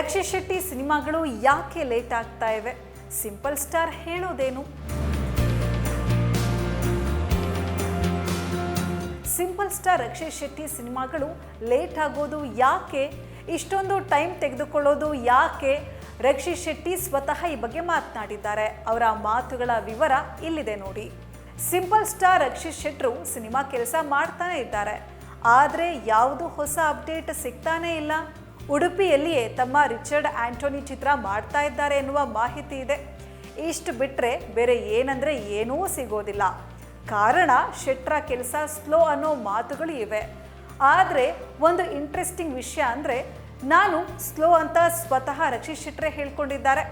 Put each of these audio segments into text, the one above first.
ರಕ್ಷಿತ್ ಶೆಟ್ಟಿ ಸಿನಿಮಾಗಳು ಯಾಕೆ ಲೇಟ್ ಆಗ್ತಾ ಇವೆ? ಸಿಂಪಲ್ ಸ್ಟಾರ್ ಹೇಳೋದೇನು? ಸಿಂಪಲ್ ಸ್ಟಾರ್ ರಕ್ಷಿತ್ ಶೆಟ್ಟಿ ಸಿನಿಮಾಗಳು ಲೇಟ್ ಆಗೋದು ಯಾಕೆ? ಇಷ್ಟೊಂದು ಟೈಮ್ ತೆಗೆದುಕೊಳ್ಳೋದು ಯಾಕೆ? ರಕ್ಷಿತ್ ಶೆಟ್ಟಿ ಸ್ವತಃ ಈ ಬಗ್ಗೆ ಮಾತನಾಡಿದ್ದಾರೆ. ಅವರ ಮಾತುಗಳ ವಿವರ ಇಲ್ಲಿದೆ ನೋಡಿ. ಸಿಂಪಲ್ ಸ್ಟಾರ್ ರಕ್ಷಿತ್ ಶೆಟ್ಟರು ಸಿನಿಮಾ ಕೆಲಸ ಮಾಡ್ತಾನೆ ಇದ್ದಾರೆ. ಆದರೆ ಯಾವುದು ಹೊಸ ಅಪ್ಡೇಟ್ ಸಿಗ್ತಾನೇ ಇಲ್ಲ. ಉಡುಪಿಯಲ್ಲಿಯೇ ತಮ್ಮ ರಿಚರ್ಡ್ ಆಂಟೋನಿ ಚಿತ್ರ ಮಾಡ್ತಾ ಇದ್ದಾರೆ ಎನ್ನುವ ಮಾಹಿತಿ ಇದೆ. ಇಷ್ಟು ಬಿಟ್ಟರೆ ಬೇರೆ ಏನಂದ್ರೆ ಏನೂ ಸಿಗೋದಿಲ್ಲ. ಕಾರಣ ಶೆಟ್ರ ಕೆಲಸ ಸ್ಲೋ ಅನ್ನೋ ಮಾತುಗಳು ಇವೆ. ಆದರೆ ಒಂದು ಇಂಟ್ರೆಸ್ಟಿಂಗ್ ವಿಷಯ ಅಂದರೆ ನಾನು ಸ್ಲೋ ಅಂತ ಸ್ವತಃ ರಕ್ಷಿತ್ ಶೆಟ್ರೆ ಹೇಳ್ಕೊಂಡಿದ್ದಾರೆ.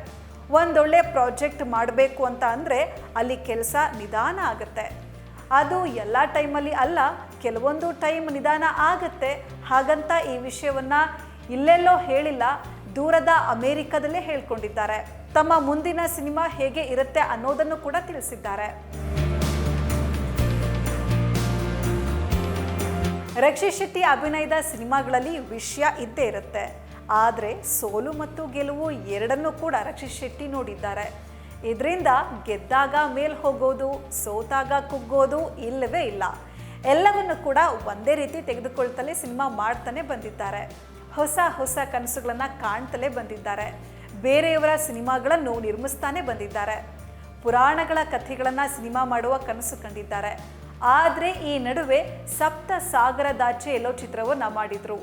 ಒಂದೊಳ್ಳೆ ಪ್ರಾಜೆಕ್ಟ್ ಮಾಡಬೇಕು ಅಂತ ಅಂದರೆ ಅಲ್ಲಿ ಕೆಲಸ ನಿಧಾನ ಆಗುತ್ತೆ. ಅದು ಎಲ್ಲ ಟೈಮಲ್ಲಿ ಅಲ್ಲ, ಕೆಲವೊಂದು ಟೈಮ್ ನಿಧಾನ ಆಗುತ್ತೆ. ಹಾಗಂತ ಈ ವಿಷಯವನ್ನು ಇಲ್ಲೆಲ್ಲೋ ಹೇಳಿಲ್ಲ, ದೂರದ ಅಮೆರಿಕದಲ್ಲೇ ಹೇಳ್ಕೊಂಡಿದ್ದಾರೆ. ತಮ್ಮ ಮುಂದಿನ ಸಿನಿಮಾ ಹೇಗೆ ಇರುತ್ತೆ ಅನ್ನೋದನ್ನು ಕೂಡ ತಿಳಿಸಿದ್ದಾರೆ. ರಕ್ಷಿತ್ ಶೆಟ್ಟಿ ಅಭಿನಯದ ಸಿನಿಮಾಗಳಲ್ಲಿ ವಿಷಯ ಇದ್ದೇ ಇರುತ್ತೆ. ಆದರೆ ಸೋಲು ಮತ್ತು ಗೆಲುವು ಎರಡನ್ನೂ ಕೂಡ ರಕ್ಷಿತ್ ಶೆಟ್ಟಿ ನೋಡಿದ್ದಾರೆ. ಇದರಿಂದ ಗೆದ್ದಾಗ ಮೇಲ್ ಹೋಗೋದು, ಸೋತಾಗ ಕುಗ್ಗೋದು ಇಲ್ಲವೇ ಇಲ್ಲ. ಎಲ್ಲವನ್ನು ಕೂಡ ಒಂದೇ ರೀತಿ ತೆಗೆದುಕೊಳ್ತಲೇ ಸಿನಿಮಾ ಮಾಡ್ತಾನೆ ಬಂದಿದ್ದಾರೆ. ಹೊಸ ಹೊಸ ಕನಸುಗಳನ್ನು ಕಾಣ್ತಲೇ ಬಂದಿದ್ದಾರೆ. ಬೇರೆಯವರ ಸಿನಿಮಾಗಳನ್ನು ನಿರ್ಮಿಸ್ತಾನೆ ಬಂದಿದ್ದಾರೆ. ಪುರಾಣಗಳ ಕಥೆಗಳನ್ನು ಸಿನಿಮಾ ಮಾಡುವ ಕನಸು ಕಂಡಿದ್ದಾರೆ. ಆದರೆ ಈ ನಡುವೆ ಸಪ್ತ ಸಾಗರದಾಚೆ ಎಲ್ಲೋ ಚಿತ್ರವನ್ನು ಮಾಡಿದ್ರು.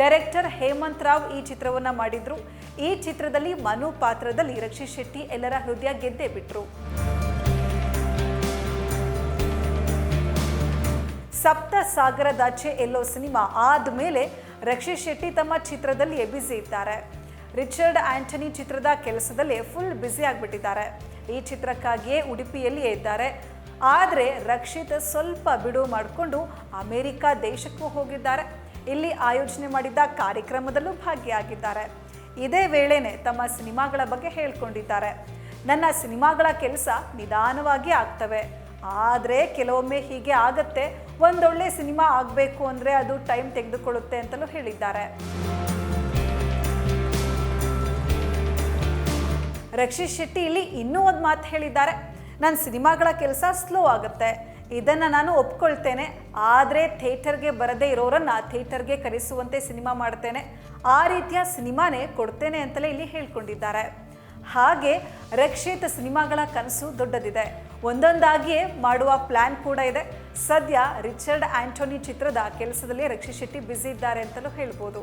ಡೈರೆಕ್ಟರ್ ಹೇಮಂತ್ ರಾವ್ ಈ ಚಿತ್ರವನ್ನು ಮಾಡಿದ್ರು. ಈ ಚಿತ್ರದಲ್ಲಿ ಮನು ಪಾತ್ರದಲ್ಲಿ ರಕ್ಷಿತ್ ಶೆಟ್ಟಿ ಎಲ್ಲರ ಹೃದಯ ಗೆದ್ದೇ ಬಿಟ್ರು. ಸಪ್ತ ಸಾಗರದಾಚೆ ಎಲ್ಲೋ ಸಿನಿಮಾ ಆದಮೇಲೆ ರಕ್ಷಿತ್ ಶೆಟ್ಟಿ ತಮ್ಮ ಚಿತ್ರದಲ್ಲಿ ಬ್ಯುಸಿ ಇದ್ದಾರೆ. ರಿಚರ್ಡ್ ಆಂಟನಿ ಚಿತ್ರದ ಕೆಲಸದಲ್ಲಿ ಫುಲ್ ಬ್ಯುಸಿ ಆಗಿಬಿಟ್ಟಿದ್ದಾರೆ. ಈ ಚಿತ್ರಕ್ಕಾಗಿಯೇ ಉಡುಪಿಯಲ್ಲಿಯೇ ಇದ್ದಾರೆ. ಆದರೆ ರಕ್ಷಿತ್ ಸ್ವಲ್ಪ ಬಿಡುವು ಮಾಡಿಕೊಂಡು ಅಮೆರಿಕ ದೇಶಕ್ಕೂ ಹೋಗಿದ್ದಾರೆ. ಇಲ್ಲಿ ಆಯೋಜನೆ ಮಾಡಿದ್ದ ಕಾರ್ಯಕ್ರಮದಲ್ಲೂ ಭಾಗಿಯಾಗಿದ್ದಾರೆ. ಇದೇ ವೇಳೆನೆ ತಮ್ಮ ಸಿನಿಮಾಗಳ ಬಗ್ಗೆ ಹೇಳ್ಕೊಂಡಿದ್ದಾರೆ. ನನ್ನ ಸಿನಿಮಾಗಳ ಕೆಲಸ ನಿಧಾನವಾಗಿ ಆಗ್ತವೆ. ಆದರೆ ಕೆಲವೊಮ್ಮೆ ಹೀಗೆ ಆಗತ್ತೆ. ಒಂದೊಳ್ಳೆ ಸಿನಿಮಾ ಆಗಬೇಕು ಅಂದರೆ ಅದು ಟೈಮ್ ತೆಗೆದುಕೊಳ್ಳುತ್ತೆ ಅಂತಲೂ ಹೇಳಿದ್ದಾರೆ. ರಕ್ಷಿತ್ ಶೆಟ್ಟಿ ಇಲ್ಲಿ ಇನ್ನೂ ಒಂದು ಮಾತು ಹೇಳಿದ್ದಾರೆ. ನನ್ನ ಸಿನಿಮಾಗಳ ಕೆಲಸ ಸ್ಲೋ ಆಗುತ್ತೆ. ಇದನ್ನು ನಾನು ಒಪ್ಕೊಳ್ತೇನೆ. ಆದರೆ ಥಿಯೇಟರ್ಗೆ ಬರದೇ ಇರೋರನ್ನು ಥಿಯೇಟರ್ಗೆ ಕರೆಸುವಂತೆ ಸಿನಿಮಾ ಮಾಡ್ತೇನೆ. ಆ ರೀತಿಯ ಸಿನಿಮಾನೇ ಕೊಡ್ತೇನೆ ಅಂತಲೇ ಇಲ್ಲಿ ಹೇಳ್ಕೊಂಡಿದ್ದಾರೆ. ಹಾಗೆ ರಕ್ಷಿತ್ ಸಿನಿಮಾಗಳ ಕನಸು ದೊಡ್ಡದಿದೆ. ಒಂದೊಂದಾಗಿಯೇ ಮಾಡುವ ಪ್ಲ್ಯಾನ್ ಕೂಡ ಇದೆ. ಸದ್ಯ ರಿಚರ್ಡ್ ಆಂಟೋನಿ ಚಿತ್ರದ ಕೆಲಸದಲ್ಲಿ ರಕ್ಷಿತ್ ಶೆಟ್ಟಿ ಬ್ಯುಸಿ ಇದ್ದಾರೆ ಅಂತಲೂ ಹೇಳ್ಬೋದು.